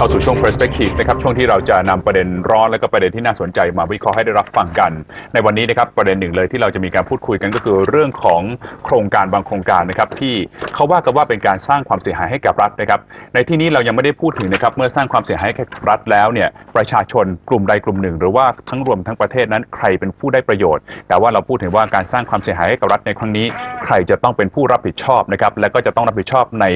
เข้าสู่ช่วง perspective นะครับช่วงที่เราจะนำประเด็นร้อนและก็ประเด็นที่น่าสนใจมาวิเคราะห์ให้ได้รับฟังกัน ในวันนี้นะครับประเด็นหนึ่งเลยที่เราจะมีการพูดคุยกันก็คือเรื่องของโครงการบางโครงการนะครับที่เขาว่ากันว่าเป็นการสร้างความเสียหายให้กับรัฐนะครับในที่นี้เรายังไม่ได้พูดถึงนะครับเมื่อสร้างความเสียหายให้กับรัฐแล้วเนี่ยประชาชนกลุ่มใดกลุ่มหนึ่ง หรือว่าทั้งรวมทั้งประเทศนั้นใครเป็นผู้ได้ประโยชน์ แต่ว่าเราพูดถึงว่าการสร้างความเสียหายให้กับรัฐในครั้งนี้ ใครจะต้องเป็นผู้รับผิดชอบนะครับและก็จะต้องรับผิดชอบใน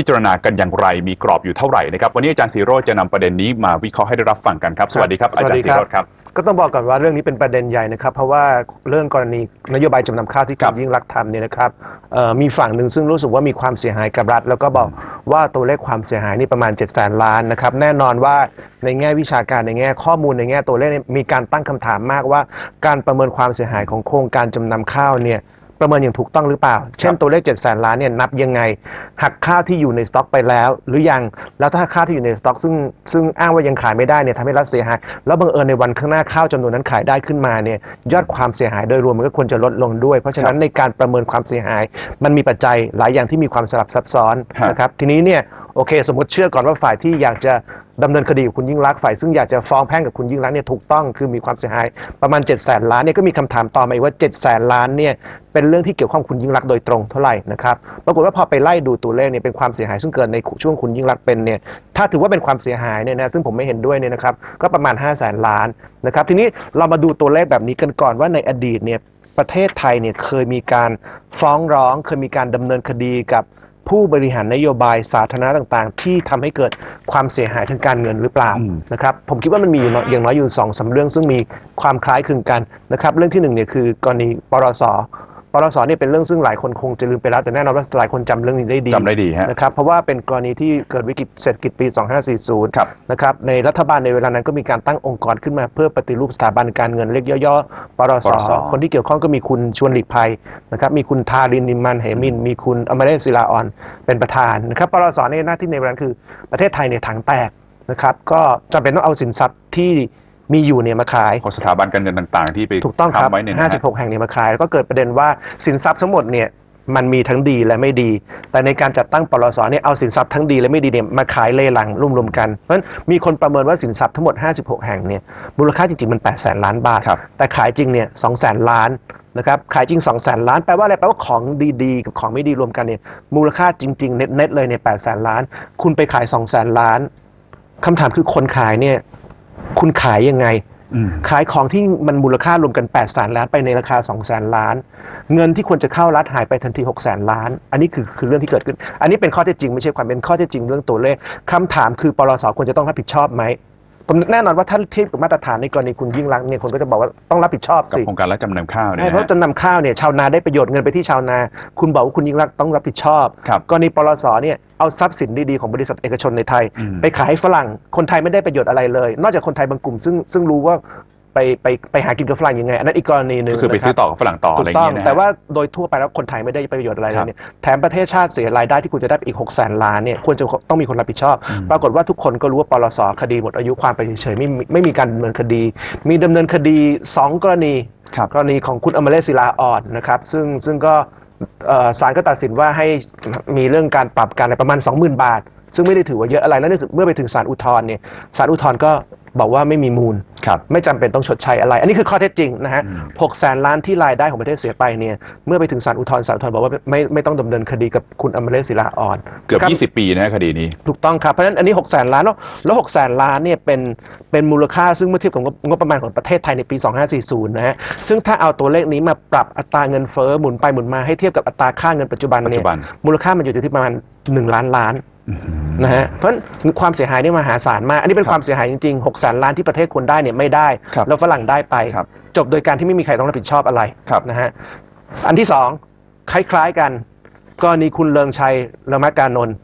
พิจารณากันอย่างไรมีกรอบอยู่เท่าไหร่นะครับวันนี้อาจารย์สีโรจน์จะนำประเด็นนี้มาวิเคราะห์ให้ได้รับฟังกันครับสวัสดีครับอาจารย์สีโรจน์ครับ ก็ต้องบอกก่อนว่าเรื่องนี้เป็นประเด็นใหญ่นะครับ เพราะว่าเรื่องกรณีนโยบายจำนำข้าวที่ครัคุบณยิ่งรักษณ์ทำเนี่ยนะครับเอ่อมีฝั่งหนึ่งซึ่งรู้สึกว่ามีความเสียหายกับรัฐ แล้วก็บอกว่าตัวเลขความเสียหายนี่ประมาณ7 0 0 0 0ล้านนะครับแน่นอนว่าในแง่วิชาการในแง่ข้อมูลในแง่ตัวเลขเนี่ยมีการตั้งคำถามมากว่า การประเมินความเสียหายของโครงการจำนำข้าวเนี่ย ประเมินอย่างถูกต้องหรือเปล่า เช่นตัวเลข7 0 0 0 0ล้านเนี่ยนับยังไง หักข้าวที่อยู่ในสต็อกไปแล้ว หรือยัง แล้วถ้าข้าวที่อยู่ในสต็อกซึ่งซึ่งอ้างว่ายังขายไม่ได้เนี่ยทำให้รัฐเสียหาย แล้วบังเอิญในวันข้างหน้าข้าวจำนวนนั้นขายได้ขึ้นมาเนี่ยยอดความเสียหายโดยรวมมันก็ควรจะลดลงด้วย เพราะฉะนั้นในการประเมินความเสียหาย มันมีปัจจัยหลายอย่างที่มีความสลับซับซ้อนครับนะครับ ทีนี้เนี่ยโอเค สมมติเชื่อก่อนว่าฝ่ายที่อยากจะ ดำเนินคดีกับคุณยิ่งรักษณ์ฝ่ายซึ่งอยากจะฟ้องแพ่งกับคุณยิ่งรักษณ์เนี่ยถูกต้องคือมีความเสียหายประมาณ7 0 0 0 0ล้านเนี่ยก็มีคำถามต่อมาอีกว่า7 0 0 0 0ล้านเนี่ยเป็นเรื่องที่เกี่ยวข้องคุณยิ่งรักษณ์โดยตรงเท่าไหร่นะครับปรากฏว่าพอไปไล่ดูตัวเลขเนี่ยเป็นความเสียหายซึ่งเกิดในช่วงคุณยิ่งรักษณ์เป็นเนี่ยถ้าถือว่าเป็นความเสียหายเนี่ยนะซึ่งผมไม่เห็นด้วยเนี่ยนะครับก็ประมาณ 5 0 0 0 0 0ล้านนะครับทีนี้เรามาดูตัวเลขแบบนี้กันก่อนว่าในอดีตเนี่ยประเทศไทยเนี่ยเคยมีการฟ้องร้องเคยมีการดำเนินคดีกับ ผู้บริหารนโยบายสาธารณะต่างๆ ที่ทำให้เกิดความเสียหายทางการเงินหรือเปล่าอืมนะครับผมคิดว่ามันมีอยู่น้อยอย่างน้อยอยู่สองสามเรื่องซึ่งมีความคล้ายคลึงกันนะครับเรื่องที่หนึ่งเนี่ยคือกรณีปรสป รสเนี่ยเป็นเรื่องซึ่งหลายคนคงจะลืมไปแล้ว แต่แน่นอนว่าหลายคนจำเรื่องนี้ได้ดีจำได้ดีฮะนะครับเพราะว่าเป็นกรณีที่เกิดวิกฤตเศรษฐกิจปี 2540ครับนะครับในรัฐบาลในเวลานั้นก็มีการตั้งองค์กรขึ้นมาเพื่อปฏิรูปสถาบันการเงินเรียกย่อๆปรปรสคนที่เกี่ยวข้องก็มีคุณชวนหลีกภัยนะครับมีคุณทารินนิมมันเหมิน มีคุณอมรเดชศิลาออนเป็นประธานนะครับปรสเนี่ยหน้าที่ในเวลานั้นคือประเทศไทยเนี่ยถังแตกนะครับก็จำเป็นต้องเอาสินทรัพย์ที่ มีอยู่เนี่ยมาขายของสถาบันการเงินต่างๆ ที่ไปถูกต้องครับทำไว้เนี่ยนะฮะ56 แห่งเนี่ยมาขาย แล้วก็เกิดประเด็นว่าสินทรัพย์ทั้งหมดเนี่ยมันมีทั้งดีและไม่ดี แต่ในการจัดตั้งปลสเนี่ยเอาสินทรัพย์ทั้งดีและไม่ดีเนี่ยมาขายเลหลังรวมๆกัน เพราะฉะนั้นมีคนประเมินว่าสินทรัพย์ทั้งหมด 56 แห่งเนี่ยมูลค่าจริงๆมัน8แสนล้านบาทครับแต่ขายจริงเนี่ย2แสนล้านนะครับขายจริง2แสนล้านแปลว่าอะไรแปลว่าของดีๆ กับของไม่ดีรวมกันเนี่ยมูลค่าจริงๆเน็ตๆเลยเนี่ย8แสนล้าน คุณไปขาย2แสนล้านคำถามคือคนขายเนี่ย คุณขายยังไงอืมขายของที่มันมูลค่ารวมกัน8แสนล้านไปในราคา2แสนล้าน เงินที่ควรจะเข้ารัฐหายไปทันที6แสนล้าน อันนี้คือคือเรื่องที่เกิดขึ้น อันนี้เป็นข้อเท็จจริงไม่ใช่ความเป็นข้อเท็จจริงเรื่องตัวเลขคำถามคือปลสควรจะต้องรับผิดชอบไหม ผมแน่นอนว่าถ้าเทียบกับมาตรฐานในกรณีคุณยิ่งรักษณ์เนี่ยคนก็จะบอกว่าต้องรับผิดชอบกับสิโครงการรับจำนำข้าวเนี่ยใช่นะเพราะฮะ จำนำข้าวเนี่ยชาวนาได้ประโยชน์เงินไปที่ชาวนา คุณบอกว่าคุณยิ่งรักษณ์ต้องรับผิดชอบครับ กรณีปลสเนี่ยเอาทรัพย์สินดีๆของบริษัทเอกชนในไทย อืม ไปขายให้ฝรั่งคนไทยไม่ได้ประโยชน์อะไรเลย นอกจากคนไทยบางกลุ่มซึ่งซึ่งรู้ว่า ไปไปไปหากินกับฝรั่งยังไง อันนั้นอีกกรณีหนึ่งก็คือไปนะรับซื้อต่อกับฝรั่งต่อถูอะไรอกย่าต้งองเงี้ยนะฮะแต่ว่าโดยทั่วไปแล้วคนไทยไม่ได้ประโยชน์อะไรเลครัยบเนี่ยแถมประเทศชาติเสียรายได้ที่คุณจะได้อีก6กแสนล้านเนี่ยควรจะต้องมีคนรับผิดชอบอืมปรากฏว่าทุกคนก็รู้ว่าปลสคดีหมดอายุความไปเฉยๆไม่มีไม่มีการดำเนินคดี มีดำเนินคดี 2 กรณีครับกรณีของคุณอมรเดชศิลาอ่อนนะครับซึ่งซึ่งก็เอ่อศาลก็ตัดสินว่าให้มีเรื่องการปรับกันอะไรประมาณ 20,000 บาท ซึ่งไม่ได้ถือว่าเยอะอะไรแล้วในสุดเมื่อไปถึงศาลอุทธรณ์เนี่ยศาลอุทธรณ์ก็บอกว่าไม่มีมูลครับไม่จำเป็นต้องชดใช้อะไร อันนี้คือข้อเท็จจริงนะฮะอืมหกแสนล้านที่รายได้ของประเทศเสียไปเนี่ย เมื่อไปถึงศาลอุทธรณ์ศาลอุทธรณ์บอกว่าไม่ไม่ต้องดำเนินคดีกับคุณอมรเดชศิลาอ่อน เกือบนะครั20 ปีนะฮะคดีนี้ ถูกต้องครับ เพราะฉะนั้นอันนี้6กแสนล้านแล้วแล้วหกแสนล้านเนี่ยเป็นเป็นมูลค่าซึ่งเมื่อเทียบกับงบงบประมาณของประเทศไทยในปี 2540 นะฮะ ซึ่งถ้าเอาตัวเลขนี้มาปรับอัตราเงินเฟ้อหมุนไปหมุนมาให้เทียบกับอัตราค่าเงินปัจจุบันปัจเนี่จุยบันมูลค่ามันอยู่ที่ประมาณ 1 ล้านล้านอืม นะฮะเพราะฉะนั้นความเสียหายนี่มหาศาลมาก อันนี้เป็นครับความเสียหายจริงๆ6แสนล้านที่ประเทศควรได้เนี่ยไม่ได้ครับแล้วฝรั่งได้ไปครับจบโดยการที่ไม่มีใครต้องรับผิดชอบอะไรครับนะฮะอันที่สองคล้ายๆกันกรณีคุณเลิงชัยละมะการนนท์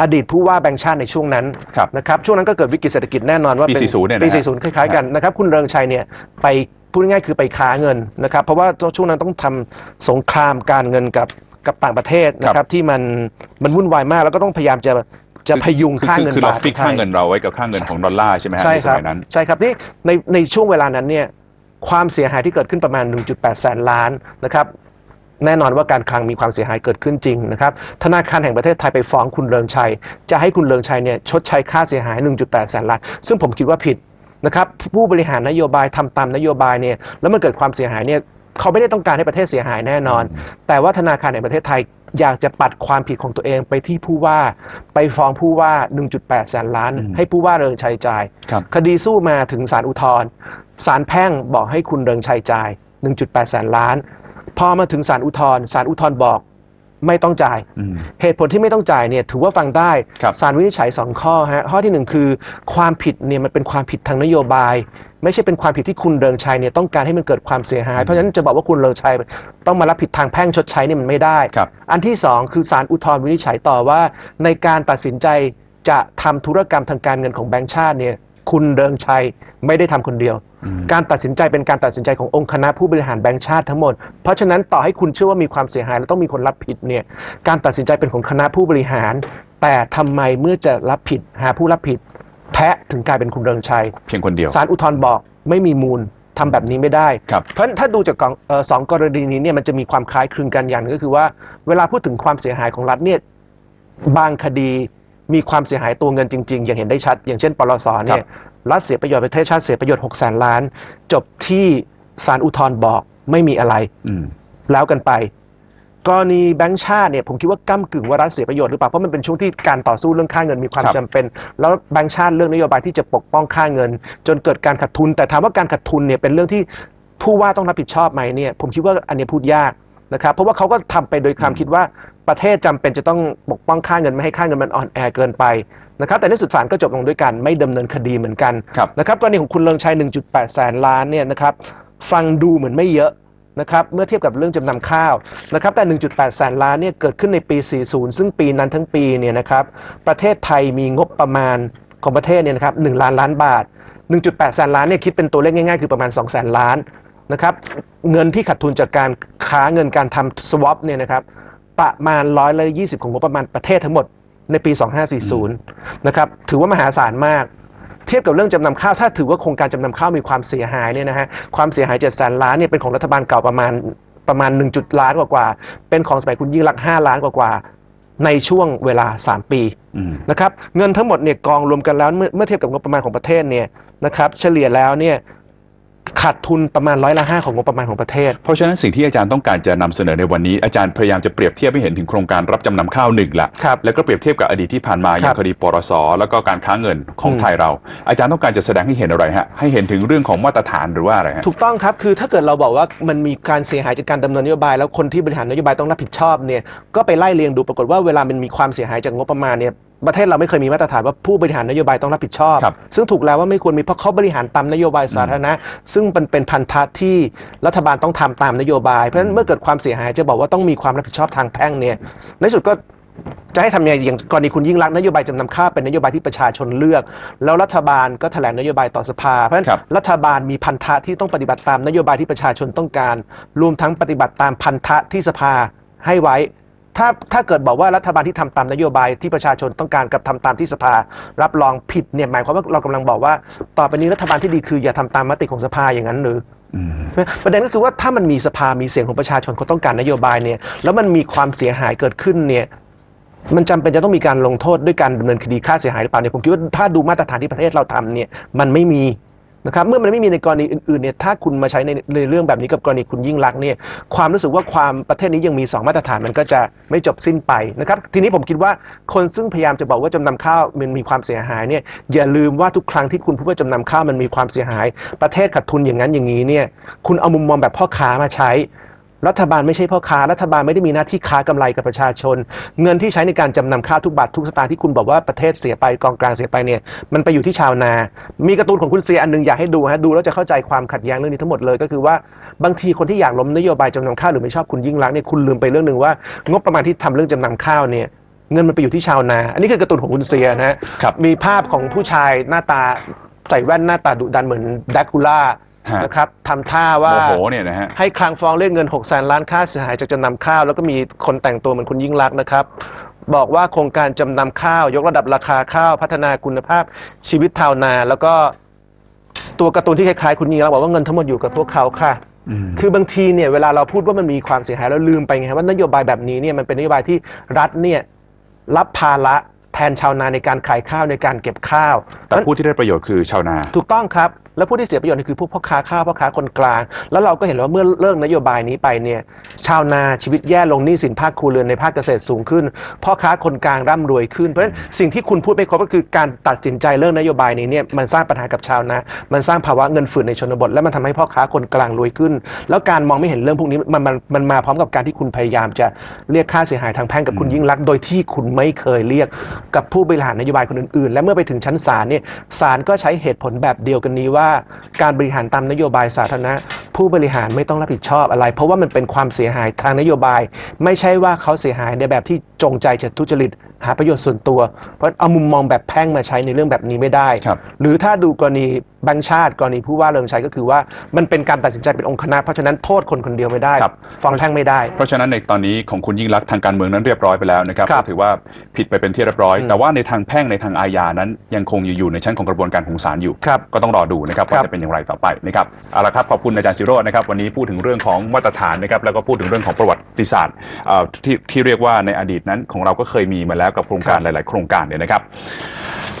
อดีตผู้ว่าแบงค์ชาติในช่วงนั้นครับนะครับช่วงนั้นก็เกิดวิกฤตเศรษฐกิจแน่นอนว่าปีเป็น40เนี่ยนะฮะปี40คล้ายๆกันนะครับคุณเริงชัยเนี่ยไปพูดง่ายๆคือไปค้าเงินนะครับเพราะว่าช่วงนั้นต้องทำสงครามการเงินกับ กับต่างประเทศนะครับ ที่มันมันวุ่นวายมาก แล้วก็ต้องพยายามจะจะพยุงค่าเงินคือเราบาทฟิกไทยค่าเงินเราไว้กับค่าเงินของดอลลาร์ใช่ไหมฮะใช่ในคสรับมัยนั้นใช่ครับนี่ในในช่วงเวลานั้นเนี่ยความเสียหายที่เกิดขึ้นประมาณ 1.8 แสนล้านนะครับแน่นอนว่าการคลังมีความเสียหายเกิดขึ้นจริงนะครับ ธนาคารแห่งประเทศไทยไปฟ้องคุณเลิงชัย จะให้คุณเลิงชัยเนี่ยชดใช้ค่าเสียหาย 1.8 แสนล้าน ซึ่งผมคิดว่าผิดนะครับ ผู้บริหารนโยบายทำตามนโยบายเนี่ย แล้วมันเกิดความเสียหายเนี่ย เขาไม่ได้ต้องการให้ประเทศเสียหายแน่นอน แต่ว่าธนาคารแห่งประเทศไทยอยากจะปัดความผิดของตัวเองไปที่ผู้ว่า ไปฟ้องผู้ว่า 1.8 แสนล้านอืมให้ผู้ว่าเริงชัยจ่ายครับคดีสู้มาถึงศาลอุทธรณ์ศาลแพ่งบอกให้คุณเริงชัยจ่าย 1.8 แสนล้าน พอมาถึงศาลอุทธรณ์ศาลอุทธรณ์บอก ไม่ต้องจ่ายอืมเหตุผลที่ไม่ต้องจ่ายเนี่ยถือว่าฟังได้ครับศาลวินิจฉัยสองข้อฮะข้อที่หนึ่งคือ ความผิดเนี่ยมันเป็นความผิดทางนโยบาย ไม่ใช่เป็นความผิดที่คุณเริงชัยเนี่ยต้องการให้มันเกิดความเสียหาย เพราะฉะนั้นจะบอกว่าคุณเริงชัยต้องมารับผิดทางแพ่งชดใช้เนี่ยมันไม่ได้ครับอันที่สองคือศาลอุทธรณ์วินิจฉัยต่อว่า ในการตัดสินใจจะทำธุรกรรมทางการเงินของแบงก์ชาติเนี่ย คุณเริงชัยไม่ได้ทำคนเดียวอืมการตัดสินใจเป็นการตัดสินใจขององค์คณะผู้บริหารแบงก์ชาติทั้งหมด เพราะฉะนั้นต่อให้คุณเชื่อว่ามีความเสียหาย แล้วต้องมีคนรับผิดเนี่ยการตัดสินใจเป็นของคณะผู้บริหาร แต่ทำไมเมื่อจะรับผิดหาผู้รับผิด แพ้ถึงกลายเป็นคุณเริงชัย เพียงคนเดียวศาลอุทธรณ์บอกไม่มีมูลทำแบบนี้ไม่ได้ครับเพราะฉะนั้นถ้าดูจากกองเอ่อสองกรณีนี้เนี่ยมันจะมีความคล้ายคลึงกันอย่างหนึงก็คือว่า เวลาพูดถึงความเสียหายของรัฐเนี่ยบางคดี มีความเสียหายตัวเงินจริง ๆ อย่างเห็นได้ชัด อย่างเช่นปลสเนี่ยรัฐเสียประโยชน์ประเทศชาติเสียประโยชน์6แสนล้าน จบที่ศาลอุทธรณ์บอกไม่มีอะไรอืมแล้วกันไปกรณีแบงก์ชาติเนี่ยผมคิดว่าก้ากึ่งว่ารัฐเสียประโยชน์หรือเปล่าเพราะมันเป็นช่วงที่การต่อสู้เรื่องค่าเงินมีความครับจำเป็น แล้วแบงก์ชาติเรื่องนโยบายที่จะปกป้องค่าเงิน จนเกิดการขาดทุน แต่ถามว่าการขาดทุนเนี่ยเป็นเรื่องที่ผู้ว่าต้องรับผิดชอบไหมเนี่ยผมคิดว่าอันเนี้ยพูดยาก นะครับ เพราะว่าเขาก็ทำไปโดยความคิดว่าประเทศจำเป็นจะต้องปกป้องค่าเงินไม่ให้ค่าเงินมันอ่อนแอเกินไปนะครับแต่ในสุดศาลก็จบลงด้วยกันไม่ดำเนินคดีเหมือนกันครับนะครับกรณีของคุณเลิงชัย 1.8 แสนล้านเนี่ยนะครับฟังดูเหมือนไม่เยอะนะครับเมื่อเทียบกับเรื่องจำนำข้าวนะครับแต่ 1.8 แสนล้านเนี่ยเกิดขึ้นในปี 40 ซึ่งปีนั้นทั้งปีเนี่ยนะครับประเทศไทยมีงบประมาณของประเทศเนี่ยนะครับ1ล้านล้านบาท 1.8 แสนล้านเนี่ยคิดเป็นตัวเลขง่ายๆ คือประมาณ 2 แสนล้าน นะครับเงินที่ขาดทุนจากการค้าเงินการทำ swap เนี่ยนะครับประมาณร้อยละ20ของงบประมาณประเทศทั้งหมดในปี 2540 นะครับถือว่ามหาศาลมาก เทียบกับเรื่องจำนำข้าวถ้าถือว่าโครงการจำนำข้าวมีความเสียหายเนี่ยนะฮะความเสียหาย7แสนล้านเนี่ยเป็นของรัฐบาลเก่าประมาณประมาณ1จุดล้านกว่าๆเป็นของสมัยคุณยิ่งรักษณ์5ล้านกว่าๆในช่วงเวลา 3 ปีอืมนะครับเงินทั้งหมดเนี่ยกองรวมกันแล้วเมื่อเมื่อเทียบกับงบประมาณของประเทศเนี่ยนะครับเฉลี่ยแล้วเนี่ย ขาดทุนประมาณร้อยละห้าของงบประมาณของประเทศ เพราะฉะนั้นสิ่งที่อาจารย์ต้องการจะนำเสนอในวันนี้อาจารย์พยายามจะเปรียบเทียบให้เห็นถึงโครงการรับจำนำข้าวหนึ่งละครับแล้วก็เปรียบเทียบกับอดีตที่ผ่านมาอย่างคดีปรสแล้วก็การค้าเงินของอืมไทยเรา อาจารย์ต้องการจะแสดงให้เห็นอะไรฮะให้เห็นถึงเรื่องของมาตรฐานหรือว่าอะไรฮะถูกต้องครับคือถ้าเกิดเราบอกว่ามันมีการเสียหายจากการดำเนินนโยบาย แล้วคนที่บริหารนโยบายต้องรับผิดชอบเนี่ยก็ไปไล่เรียงดูปรากฏว่าเวลามันมีความเสียหายจากงบประมาณเนี่ย ประเทศเราไม่เคยมีมาตรฐานว่าผู้บริหารนโยบายต้องรับผิดชอบ ครับซึ่งถูกแล้วว่าไม่ควรมีเพราะเขาบริหารตามนโยบายสาธารณะ ซึ่งมันเป็นพันธะที่รัฐบาลต้องทำตามนโยบาย เพราะฉะนั้นเมื่อเกิดความเสียหายจะบอกว่าต้องมีความรับผิดชอบทางแพ่งเนี่ยในที่สุดก็จะให้ทำยังไงอย่างกรณีคุณยิ่งรักษณ์นโยบายจำนำข้าวเป็นนโยบายที่ประชาชนเลือก แล้วรัฐบาลก็แถลงนโยบายต่อสภาเพราะฉะนั้น ครับ รัฐบาลมีพันธะที่ต้องปฏิบัติตามนโยบายที่ประชาชนต้องการ รวมทั้งปฏิบัติตามพันธะที่สภาให้ไว้ ถ้าถ้าเกิดบอกว่ารัฐบาลที่ทำตามนโยบายที่ประชาชนต้องการกับทำตามที่สภา รับรองผิดเนี่ยหมายความว่าเรากำลังบอกว่า ต่อไปนี้รัฐบาลที่ดีคืออย่าทำตามมติของสภาอย่างนั้นหรืออืมประเด็นก็คือว่าถ้ามันมีสภามีเสียงของประชาชนเขาต้องการนโยบายเนี่ยแล้วมันมีความเสียหายเกิดขึ้นเนี่ยมันจำเป็นจะต้องมีการลงโทษด้วยการดำเนินคดีค่าเสียหายหรือเปล่าเนี่ยผมคิดว่าถ้าดูมาตรฐานที่ประเทศเราทำเนี่ยมันไม่มี นะครับเมื่อมันไม่มีในกรณีอื่นๆเนี่ยถ้าคุณมาใช้ในในเรื่องแบบนี้กับกรณีคุณยิ่งรักเนี่ยความรู้สึกว่าความประเทศนี้ยังมีสองมาตรฐานมันก็จะไม่จบสิ้นไปนะครับทีนี้ผมคิดว่าคนซึ่งพยายามจะบอกว่าจำนำข้าวมันมีความเสียหายเนี่ยอย่าลืมว่าทุกครั้งที่คุณพูดว่าจำนำข้าวมันมีความเสียหาย ประเทศขาดทุนอย่างนั้นอย่างนี้เนี่ยคุณเอามุมมองแบบพ่อค้ามาใช้ รัฐบาลไม่ใช่พ่อค้า รัฐบาลไม่ได้มีหน้าที่ค้ากำไรกับประชาชน เงินที่ใช้ในการจำนำข้าวทุกบาททุกสตางค์ที่คุณบอกว่าประเทศเสียไปกองกลางเสียไปเนี่ยมันไปอยู่ที่ชาวนา มีการ์ตูนของคุณเสียอันหนึงอยากให้ดูฮะดูแล้วจะเข้าใจความขัดแย้งเรื่องนี้ทั้งหมดเลยก็คือว่าบางทีคนที่อยากล้มนโยบายจำนำข้าวหรือไม่ชอบคุณยิ่งรักเนี่ยคุณลืมไปเรื่องหนึ่งว่างบประมาณที่ทำเรื่องจำนำข้าวเนี่ยเงินมันไปอยู่ที่ชาวนา อันนี้คือการ์ตูนของคุณเสียนะฮะครับมีภาพของผู้ชายหน้าตาใส่แว่นหน้าตาดุดันเหมือนแดกคูล่าฮะ นะครับทำท่าว่าโมโหเนี่ยนะฮะให้คลังฟ้องเรียกเงิน6แสนล้านค่าเสียหายจากจำนำข้าว แล้วก็มีคนแต่งตัวเหมือนคุณยิ่งรักษณ์นะครับ บอกว่าโครงการจำนำข้าว ยกระดับราคาข้าว พัฒนาคุณภาพชีวิตชาวนา แล้วก็ตัวการ์ตูนที่คล้ายๆคุณยิ่งรักษณ์บอกว่าเงินทั้งหมดอยู่กับพวกเขาค่ะอืมคือบางทีเนี่ยเวลาเราพูดว่ามันมีความเสียหายเราลืมไปไงว่านโยบายแบบนี้เนี่ยมันเป็นนโยบายที่รัฐเนี่ยรับภาระแทนชาวนาในการขายข้าวในการเก็บข้าว แต่ผู้ที่ได้ประโยชน์คือชาวนา ถูกต้องครับ แล้วผู้ที่เสียประโยชน์คือพวกพ่อค้าข้าวพ่อค้าคนกลาง แล้วเราก็เห็นว่าเมื่อเลิกนโยบายนี้ไปเนี่ยชาวนาชีวิตแย่ลงหนี้สินภาคครัวเรือนในภาคเกษตรสูงขึ้น พ่อค้าคนกลางร่ำรวยขึ้น เพราะฉะนั้นสิ่งที่คุณพูดไม่ครบก็คือการตัดสินใจเลิกนโยบายนี้เนี่ยมันสร้างปัญหากับชาวนา มันสร้างภาวะเงินฝืดในชนบท และมันทำให้พ่อค้าคนกลางรวยขึ้น แล้วการมองไม่เห็นเรื่องพวกนี้มันมันมันมาพร้อมกับการที่คุณพยายามจะเรียกค่าเสียหายทางแพ่งกับคุณยิ่งรักษณ์โดยที่คุณไม่เคยเรียกกับผู้บริหารนโยบายคนอื่นๆ และเมื่อไปถึงชั้นศาลเนี่ยศาลก็ใช้เหตุผลแบบเดียวกันนี้ว่าการบริหารตามนโยบายสาธารณะ ผู้บริหารไม่ต้องรับผิดชอบอะไร เพราะว่ามันเป็นความเสียหายทางนโยบาย ไม่ใช่ว่าเขาเสียหายในแบบที่จงใจจะทุจริต หาประโยชน์ส่วนตัว เพราะเอามุมมองแบบแพ่งมาใช้ในเรื่องแบบนี้ไม่ได้ครับหรือถ้าดูกรณีแบงค์ชาติกรณีผู้ว่าเรืองชัยก็คือว่ามันเป็นการตัดสินใจเป็นองค์คณะ เพราะฉะนั้นโทษคนคนเดียวไม่ได้ครับฟ้องแพ่งไม่ได้ เพราะฉะนั้นในตอนนี้ของคุณยิ่งรักษณ์ทางการเมืองนั้นเรียบร้อยไปแล้วนะครับครับก็ถือว่าผิดไปเป็นที่เรียบร้อยอืมแต่ว่าในทางแพ่งในทางอาญานั้นยังคงอยู่ในชั้นของกระบวนการของศาลอยู่ครับก็ต้องรอดูนะครับครัว่าบจะเป็นอย่างไรต่อไปนะครับเอาละครับขอบคุณอาจารย์สิโรจน์นะครับวันนี้พูดถึงเรื่องของมาตรฐานนะครับแล้วก็พูดถึงเรื่องของประวัติศาสตร์เอ่อที่ที่เรียกว่าในอดีตนั้นของเราก็เคยมีมาแล้วกับโครงการหลาย ๆ โครงการเนี่ยนะครับ